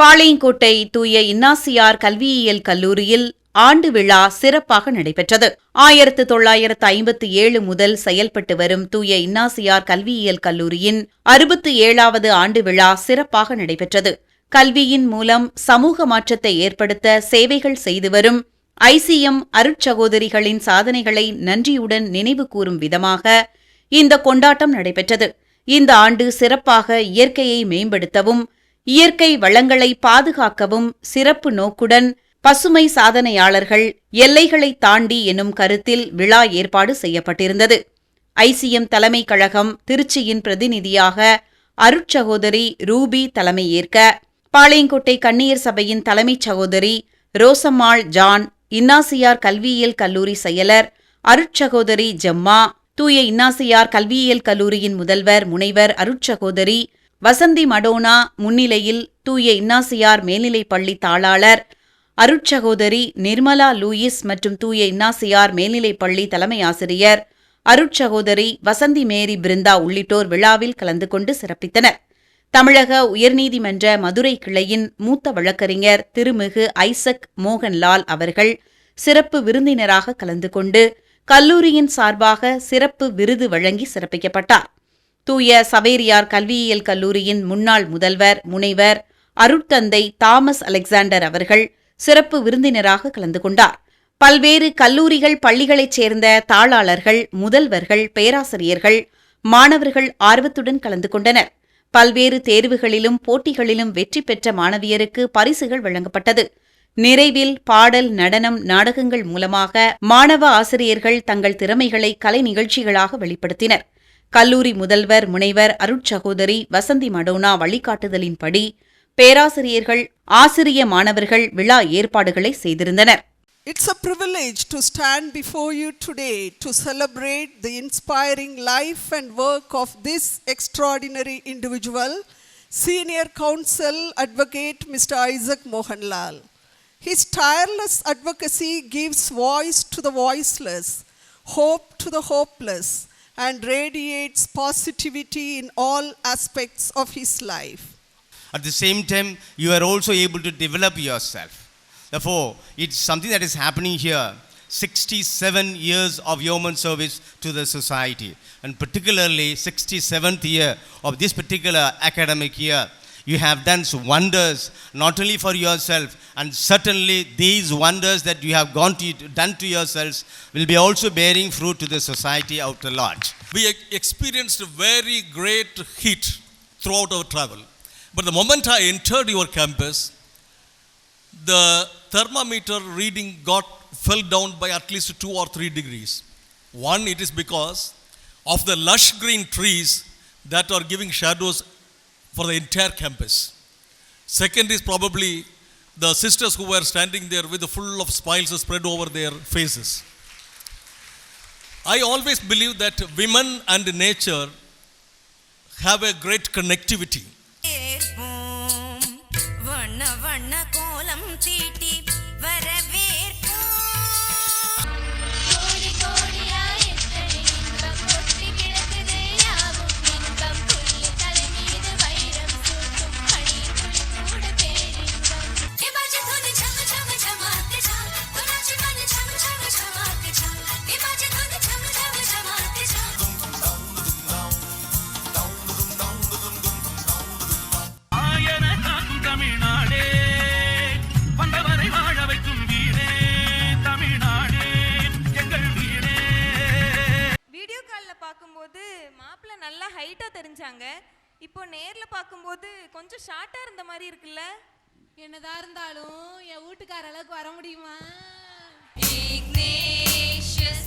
பாளையங்கோட்டை தூய இன்னாசியார் கல்வியியல் கல்லூரியில் ஆண்டு விழா சிறப்பாக நடைபெற்றது. ஆயிரத்து தொள்ளாயிரத்து ஐம்பத்து ஏழு முதல் செயல்பட்டு வரும் தூய இன்னாசியார் கல்வியியல் கல்லூரியின் அறுபத்து ஏழாவது ஆண்டு விழா சிறப்பாக நடைபெற்றது. கல்வியின் மூலம் சமூக மாற்றத்தை ஏற்படுத்த சேவைகள் செய்து வரும் ஐசிஎம் அருட்சகோதரிகளின் சாதனைகளை நன்றியுடன் நினைவு கூறும் விதமாக இந்த கொண்டாட்டம் நடைபெற்றது. இந்த ஆண்டு சிறப்பாக இயற்கையை மேம்படுத்தவும் இயற்கை வளங்களை பாதுகாக்கவும் சிறப்பு நோக்குடன் பசுமை சாதனையாளர்கள் எல்லைகளை தாண்டி எனும் கருத்தில் விழா ஏற்பாடு செய்யப்பட்டிருந்தது. ஐசிஎம் தலைமை கழகம் திருச்சியின் பிரதிநிதியாக அருட்சகோதரி ரூபி தலைமையேற்க பாளையங்கோட்டை கன்னியர் சபையின் தலைமைச் சகோதரி ரோசம்மாள் ஜான் இன்னாசியார் கல்வியியல் கல்லூரி செயலர் அருட்சகோதரி ஜம்மா தூய இன்னாசியார் கல்வியியல் கல்லூரியின் முதல்வர் முனைவர் அருட்சகோதரி வசந்தி மடோனா முன்னிலையில் தூய இன்னாசியார் மேல்நிலைப் பள்ளி தாளாளர் அருட்சகோதரி நிர்மலா லூயிஸ் மற்றும் தூய இன்னாசியார் மேல்நிலைப் பள்ளி தலைமை ஆசிரியர் அருட்சகோதரி வசந்தி மேரி பிருந்தா உள்ளிட்டோர் விழாவில் கலந்து கொண்டு சிறப்பித்தனர். தமிழக உயர்நீதிமன்ற மதுரை கிளையின் மூத்த வழக்கறிஞர் திருமிகு ஐசக் மோகன்லால் அவர்கள் சிறப்பு விருந்தினராக கலந்து கொண்டு கல்லூரியின் சார்பாக சிறப்பு விருது வழங்கி சிறப்பிக்கப்பட்டார். தூய சவேரியார் கல்வியியல் கல்லூரியின் முன்னாள் முதல்வர் முனைவர் அருட்தந்தை தாமஸ் அலெக்சாண்டர் அவர்கள் சிறப்பு விருந்தினராக கலந்து கொண்டார். பல்வேறு கல்லூரிகள் பள்ளிகளைச் சேர்ந்த தாளாளர்கள் முதல்வர்கள் பேராசிரியர்கள் மாணவர்கள் ஆர்வத்துடன் கலந்து கொண்டனர். பல்வேறு தேர்வுகளிலும் போட்டிகளிலும் வெற்றி பெற்ற மாணவியருக்கு பரிசுகள் வழங்கப்பட்டது. நிறைவில் பாடல் நடனம் நாடகங்கள் மூலமாக மாணவ ஆசிரியர்கள் தங்கள் திறமைகளை கலை நிகழ்ச்சிகளாக வெளிப்படுத்தினர். கல்லூரி முதல்வர் முனைவர் அருட்சகோதரி வசந்தி மடோனா வழிகாட்டுதலின்படி பேராசிரியர்கள் ஆசிரிய மாணவர்கள் விழா ஏற்பாடுகளை செய்திருந்தனர் It's a privilege to stand before you today to celebrate the inspiring life and work of this extraordinary individual, Senior Counsel Advocate Mr. Isaac Mohanlal. His tireless advocacy gives voice to the voiceless, hope to the hopeless, and radiates positivity in all aspects of his life. At the same time, you are also able to develop yourself. Therefore, it's something that is happening here. 67 years of yeoman service to the society, and particularly 67th year of this particular academic year. You have done wonders not only for yourself, and certainly these wonders that you have gone to, done to yourselves will be also bearing fruit to the society out large. we ex- experienced very great heat throughout our travel. But the moment I entered your campus, the thermometer reading got fell down by at least two or three degrees. One, it is because of the lush green trees that are giving shadows for the entire campus. Second is probably the sisters who were standing there with the full of smiles spread over their faces. I always believe that women and nature have a great connectivity. ஏற்போம் வண்ண வண்ண கோலம் தீட்டி வரவேற்போம் நல்லா ஹைட்டாக தெரிஞ்சாங்க. இப்போ நேரில் பார்க்கும்போது கொஞ்சம் ஷார்ட்டாக இருந்த மாதிரி இருக்குல்ல? என்னதான் இருந்தாலும் என் வீட்டுக்கார அளவுக்கு வர முடியுமா? Ignatius.